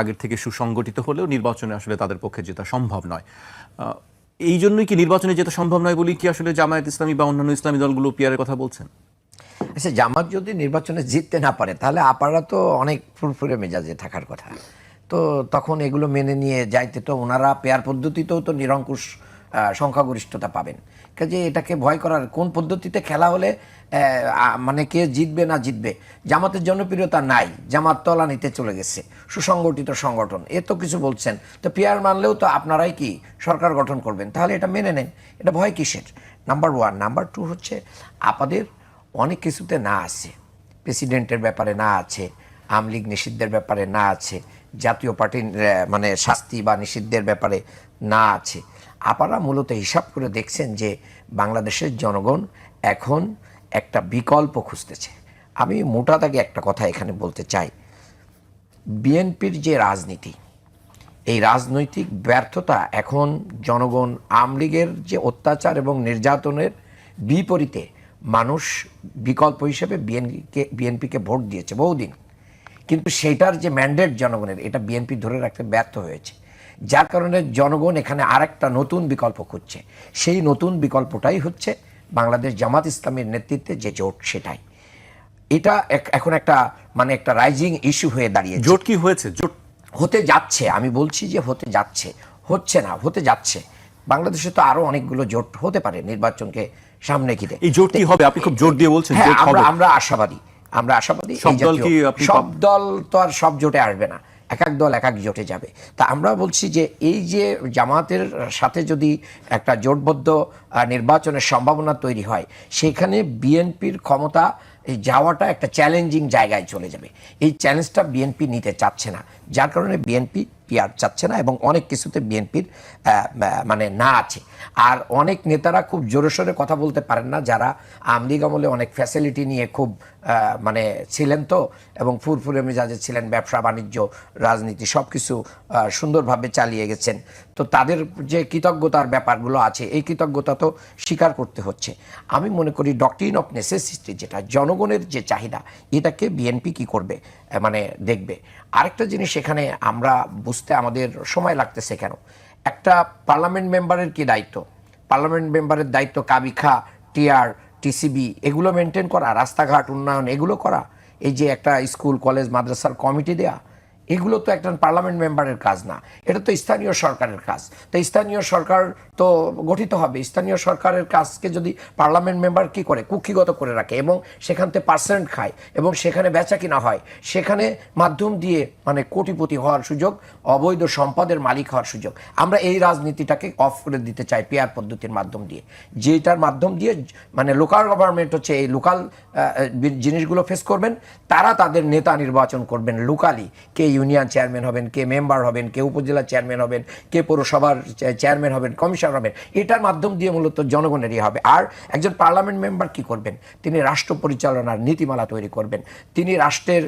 আগের থেকে সুসংগঠিত হলেও নির্বাচনে আসলে তাদের পক্ষে যেটা সম্ভব নয়। এই জন্যই কি নির্বাচনে যেটা সম্ভব নয় বলেই কি আসলে জামায়াত ইসলামী বা অন্যান্য ইসলামী দলগুলো পিয়ারের কথা বলছেন? আচ্ছা জামাত যদি নির্বাচনে জিততে না পারে, তাহলে আপারা তো অনেক ফুরফুরে মেজাজে থাকার কথা। তো তখন এগুলো মেনে নিয়ে যাইতে তো ওনারা পেয়ার পদ্ধতিতেও তো নিরঙ্কুশ সংখ্যাগরিষ্ঠতা পাবেন। কাজে এটাকে ভয় করার কোন পদ্ধতিতে খেলা হলে মানে কে জিতবে না জিতবে, জামাতের জনপ্রিয়তা নাই, জামাত তলা নিতে চলে গেছে, সুসংগঠিত সংগঠন, এ তো কিছু বলছেন। তো পেয়ার মানলেও তো আপনারাই কি সরকার গঠন করবেন? তাহলে এটা মেনে নেন, এটা ভয় কিসের? নাম্বার ওয়ান নাম্বার টু হচ্ছে আপনাদের অনেক কিছুতে না আছে, প্রেসিডেন্টের ব্যাপারে না আছে, আওয়ামী লীগ নিষিদ্ধের ব্যাপারে না আছে, জাতীয় পার্টির মানে শাস্তি বা নিষিদ্ধের ব্যাপারে না আছে। আপনারা মূলত হিসাব করে দেখছেন যে বাংলাদেশের জনগণ এখন একটা বিকল্প খুঁজতেছে। আমি মোটা দাগে একটা কথা এখানে বলতে চাই। বিএনপির যে রাজনীতি, এই রাজনৈতিক ব্যর্থতা এখন জনগণ আওয়ামী লীগের যে অত্যাচার এবং নির্যাতনের বিপরীতে মানুষ বিকল্প হিসেবে বিএনপিকে বিএনপিকে ভোট দিয়েছে বহুদিন। কিন্তু সেটার যে ম্যান্ডেট জনগণের, এটা বিএনপি ধরে রাখতে ব্যর্থ হয়েছে। যার কারণে জনগণ এখানে আরেকটা নতুন বিকল্প খুঁজছে। সেই নতুন বিকল্পটাই হচ্ছে বাংলাদেশ জামাত ইসলামের নেতৃত্বে যে জোট সেটাই। এটা এখন একটা মানে একটা রাইজিং ইস্যু হয়ে দাঁড়িয়েছে। জোট কি হয়েছে? জোট হতে যাচ্ছে আমি বলছি যে হতে যাচ্ছে। হচ্ছে না হতে যাচ্ছে। বাংলাদেশে তো আরও অনেকগুলো জোট হতে পারে নির্বাচনকে সামনে ঘিরে এই জোট কি হবে? আপনি খুব জোর দিয়ে বলছেন হ্যাঁ আমরা আমরা আশাবাদী আমরা আশাবাদী সব দল কি সব দল তো আর সব জোটে আসবে না। এক এক দল এক এক জোটে যাবে। তা আমরা বলছি যে এই যে জামাতের সাথে যদি একটা জোটবদ্ধ নির্বাচনের সম্ভাবনা তৈরি হয়, সেখানে বিএনপির ক্ষমতা এই যাওয়াটা একটা চ্যালেঞ্জিং জায়গায় চলে যাবে। এই চ্যালেঞ্জটা বিএনপি নিতে চাচ্ছে না। যার কারণে বিএনপি পিয়ার চাচ্ছে না এবং অনেক কিছুতে বিএনপির মানে না আছে। আর অনেক নেতারা খুব জোরে সোরে কথা বলতে পারেন না, যারা আওয়ামী আমলে অনেক ফ্যাসিলিটি নিয়ে খুব মানে ছিলেন তো, এবং ফুরফুরে মেজাজে ছিলেন ব্যবসা, বাণিজ্য, রাজনীতি সব কিছু সুন্দরভাবে চালিয়ে গেছেন। তো তাদের যে কৃতজ্ঞতার ব্যাপারগুলো আছে, এই কৃতজ্ঞতা তো স্বীকার করতে হচ্ছে। আমি মনে করি ডক্টরিন অফ নেসেসিটি যেটা, জনগণের যে চাহিদা, এটাকে বিএনপি কি করবে? মানে দেখবে। আরেকটা জিনিস এখানে আমরা বুঝতে, আমাদের সময় লাগতেছে কেন? একটা পার্লামেন্ট মেম্বারের কি দায়িত্ব? পার্লামেন্ট মেম্বারের দায়িত্ব কাবিখা টিআর টিসিবি এগুলো মেনটেন করা, রাস্তাঘাট উন্নয়ন এগুলো করা? এই যে একটা স্কুল কলেজ মাদ্রাসার কমিটি দেয়া এগুলো তো একটা পার্লামেন্ট মেম্বারের কাজ না। এটা তো স্থানীয় সরকারের কাজ। তো স্থানীয় সরকার তো গঠিত হবে। স্থানীয় সরকারের কাজকে যদি পার্লামেন্ট মেম্বার কি করে? কুক্ষিগত করে রাখে এবং সেখান থেকে পার্সেন্ট খায় এবং সেখানে বেচা কিনা হয়। সেখানে মাধ্যম দিয়ে মানে কোটিপতি হওয়ার সুযোগ, অবৈধ সম্পদের মালিক হওয়ার সুযোগ। আমরা এই রাজনীতিটাকে অফ করে দিতে চাই পেয়ার পদ্ধতির মাধ্যম দিয়ে। যেটার মাধ্যম দিয়ে মানে লোকাল গভর্নমেন্ট হচ্ছে এই লোকাল জিনিসগুলো ফেস করবেন। তারা তাদের নেতা নির্বাচন করবেন লোকালি কে ইউনিয়ন চেয়ারম্যান হবেন, কে মেম্বার হবেন, কে উপজেলা চেয়ারম্যান হবেন, কে পৌরসভার চেয়ারম্যান হবেন, কমিশনার হবেন, এটার মাধ্যম দিয়ে মূলত জনগণেরই হবে। আর একজন পার্লামেন্ট মেম্বার কি করবেন? তিনি রাষ্ট্র পরিচালনার নীতিমালা তৈরি করবেন। তিনি রাষ্ট্রের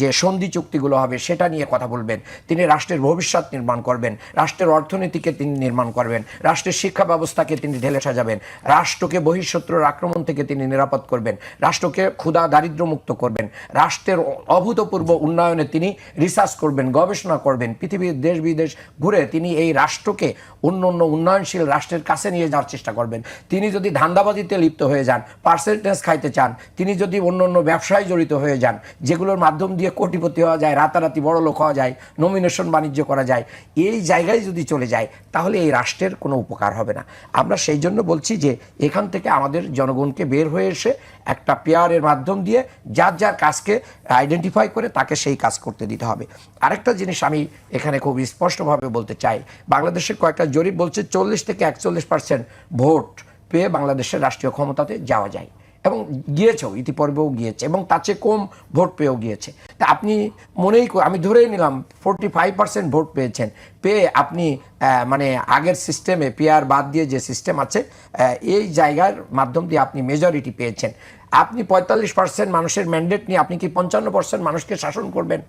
যে সন্ধি চুক্তিগুলো হবে সেটা নিয়ে কথা বলবেন। তিনি রাষ্ট্রের ভবিষ্যৎ নির্মাণ করবেন। রাষ্ট্রের অর্থনীতিকে তিনি নির্মাণ করবেন। রাষ্ট্রের শিক্ষা ব্যবস্থাকে তিনি ঢেলে সাজাবেন। রাষ্ট্রকে বহিঃশত্রুর আক্রমণ থেকে তিনি নিরাপদ করবেন। রাষ্ট্রকে ক্ষুধা দারিদ্র মুক্ত করবেন। রাষ্ট্রের অভূতপূর্ব উন্নয়নে তিনি রিসার্চ করবেন, গবেষণা করবেন পৃথিবীর দেশ, বিদেশ ঘুরে তিনি এই রাষ্ট্রকে অন্য অন্য উন্নয়নশীল রাষ্ট্রের কাছে নিয়ে যাওয়ার চেষ্টা করবেন। তিনি যদি ধান্দাবাজিতে লিপ্ত হয়ে যান, পার্সেন্টেজ খাইতে চান, তিনি যদি অন্য অন্য ব্যবসায় জড়িত হয়ে যান, যেগুলোর মাধ্যম দিয়ে কোটিপতি হওয়া যায়, রাতারাতি বড় লোক হওয়া যায় নমিনেশন বাণিজ্য করা যায়, এই জায়গায় যদি চলে যায়, তাহলে এই রাষ্ট্রের কোনো উপকার হবে না। আমরা সেই জন্য বলছি যে, এখান থেকে আমাদের জনগণকে বের হয়ে এসে একটা পেয়ারের মাধ্যম দিয়ে যার যার কাজকে আইডেন্টিফাই করে তাকে সেই কাজ করতে দিতে হবে। আরেকটা জিনিস আমি এখানে খুব স্পষ্টভাবে বলতে চাই। বাংলাদেশের কয়েকটা জরিপ বলছে চল্লিশ থেকে একচল্লিশ পার্সেন্ট ভোট পেয়ে বাংলাদেশের রাষ্ট্রীয় ক্ষমতাতে যাওয়া যায়। এবং গিয়েছেও, ইতিপূর্বেও গিয়েছে এবং তার চেয়ে কম ভোট পেয়েও গিয়েছে। তা আপনি মনেই আমি ধরেই নিলাম ফোরটি ফাইভ পার্সেন্ট ভোট পেয়েছেন। পেয়ে আপনি মানে আগের সিস্টেমে পেয়ার বাদ দিয়ে যে সিস্টেম আছে এই জায়গার মাধ্যম দিয়ে আপনি মেজরিটি পেয়েছেন। আপনি পঁয়তাল্লিশ পার্সেন্ট মানুষের ম্যান্ডেট নিয়ে আপনি কি পঞ্চান্ন পার্সেন্ট মানুষকে শাসন করবেন?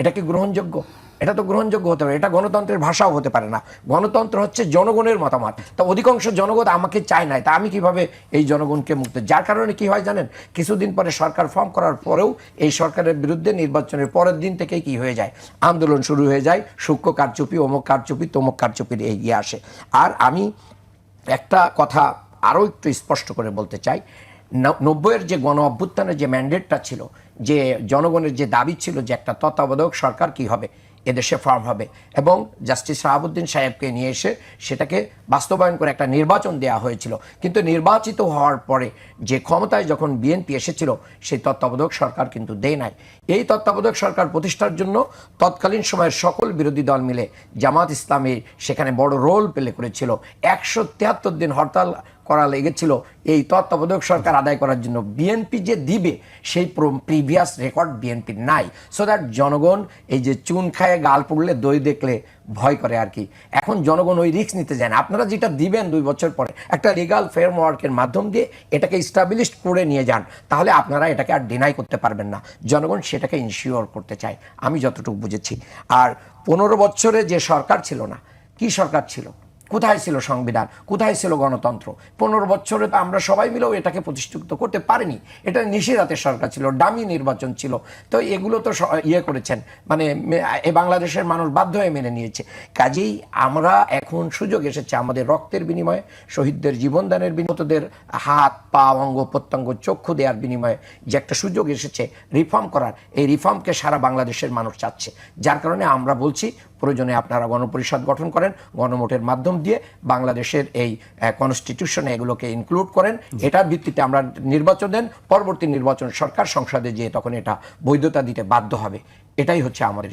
এটা কি গ্রহণযোগ্য? এটা তো গ্রহণযোগ্য হতে পারে। এটা গণতন্ত্রের ভাষাও হতে পারে না। গণতন্ত্র হচ্ছে জনগণের মতামত। তা অধিকাংশ জনগণ আমাকে চায় নাই। তা আমি কীভাবে এই জনগণকে মুক্ত? যার কারণে কি হয় জানেন? কিছুদিন পরে সরকার ফর্ম করার পরেও এই সরকারের বিরুদ্ধে নির্বাচনের পরের দিন থেকেই কি হয়ে যায়? আন্দোলন শুরু হয়ে যায়। সূক্ষ্ম কারচুপি, অমুক কারচুপি, তমুক কারচুপির এগিয়ে আসে। আর আমি একটা কথা আরও একটু স্পষ্ট করে বলতে চাই। নব্বইয়ের যে গণ অভ্যুত্থানের যে ম্যান্ডেটটা ছিল যে জনগণের যে দাবি ছিল যে একটা তত্ত্বাবধায়ক সরকার কি হবে, এদেশে ফর্ম হবে এবং জাস্টিস শাহাবুদ্দিন সাহেবকে নিয়ে এসে সেটাকে বাস্তবায়ন করে একটা নির্বাচন দেওয়া হয়েছিল। কিন্তু নির্বাচিত হওয়ার পরে যে ক্ষমতায় যখন বিএনপি এসেছিল, সেই তত্ত্বাবধায়ক সরকার কিন্তু দেয় নাই। এই তত্ত্বাবধায়ক সরকার প্রতিষ্ঠার জন্য তৎকালীন সময়ের সকল বিরোধী দল মিলে জামাত ইসলামী সেখানে বড় রোল প্লে করেছিল। একশো তিয়াত্তর দিন হরতাল করা লেগেছিল এই তত্ত্বাবধায়ক সরকার আদায় করার জন্য। বিএনপি যে দিবে, সেই প্রিভিয়াস রেকর্ড বিএনপির নাই। সো দ্যাট জনগণ এই যে চুন খায় গাল পড়লে দই দেখলে ভয় করে আর কি। এখন জনগণ ওই রিস্ক নিতে যায় না। আপনারা যেটা দিবেন দুই বছর পরে, একটা লিগাল ফ্রেমওয়ার্কের মাধ্যম দিয়ে এটাকে স্টাবলিশ করে নিয়ে যান। তাহলে আপনারা এটাকে আর ডিনাই করতে পারবেন না। জনগণ সেটাকে ইনশিওর করতে চায়। আমি যতটুকু বুঝেছি। আর পনেরো বছরে যে সরকার ছিল না, কি সরকার ছিল? কোথায় ছিল সংবিধান? কোথায় ছিল গণতন্ত্র? পনেরো বছরে তো আমরা সবাই মিলেও এটাকে প্রতিষ্ঠিত করতে পারিনি। এটা নিশিরাতের সরকার ছিল ডামি নির্বাচন ছিল। তো এগুলো তো ইয়ে করেছেন মানে এ বাংলাদেশের মানুষ বাধ্য হয়ে মেনে নিয়েছে। কাজেই আমরা এখন সুযোগ এসেছে আমাদের রক্তের বিনিময়ে, শহীদদের জীবনদানের বিনিময়দের হাত, পা, অঙ্গ, প্রত্যঙ্গ, চক্ষু দেওয়ার বিনিময়ে যে একটা সুযোগ এসেছে রিফর্ম করার, এই রিফর্মকে সারা বাংলাদেশের মানুষ চাচ্ছে। যার কারণে আমরা বলছি প্রয়োজনে আপনারা গণপরিষদ গঠন করেন গণমোটের মাধ্যম দিয়ে বাংলাদেশের এই কনস্টিটিউশনে এগুলোকে ইনক্লুড করেন। এটার ভিত্তিতে আমরা নির্বাচন দেন, পরবর্তী নির্বাচন সরকার সংসদে যেয়ে তখন এটা বৈধতা দিতে বাধ্য হবে। এটাই হচ্ছে আমাদের